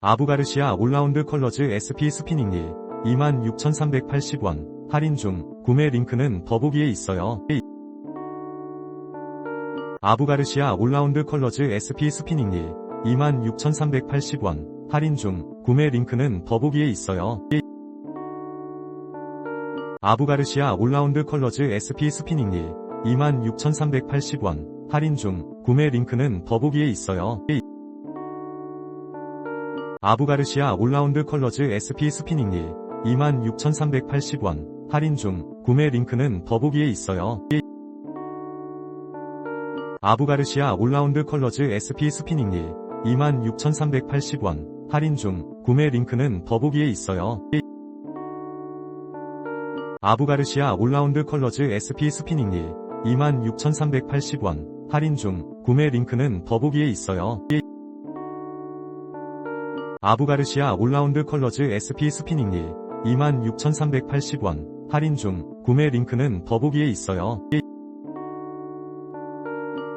아부가르시아 올라운드 컬러즈 SP 스피닝릴 26,380원 할인 중 구매 링크는 더보기에 있어요. 아부가르시아 올라운드 컬러즈 SP 스피닝릴 26,380원 할인 중 구매 링크는 더보기에 있어요. 아부가르시아 올라운드 컬러즈 SP 스피닝릴 26,380원 할인 중 구매 링크는 더보기에 있어요. 아부가르시아 올라운드 컬러즈 SP 스피닝릴 26,380원 할인 중 구매 링크는 더보기에 있어요. 아부가르시아 올라운드 컬러즈 SP 스피닝릴 26,380원 할인 중 구매 링크는 더보기에 있어요. 아부가르시아 올라운드 컬러즈 SP 스피닝릴 26,380원 할인 중 구매 링크는 더보기에 있어요. 아부가르시아 올라운드 컬러즈 SP 스피닝릴 26,380원 할인 중 구매 링크는 더보기에 있어요.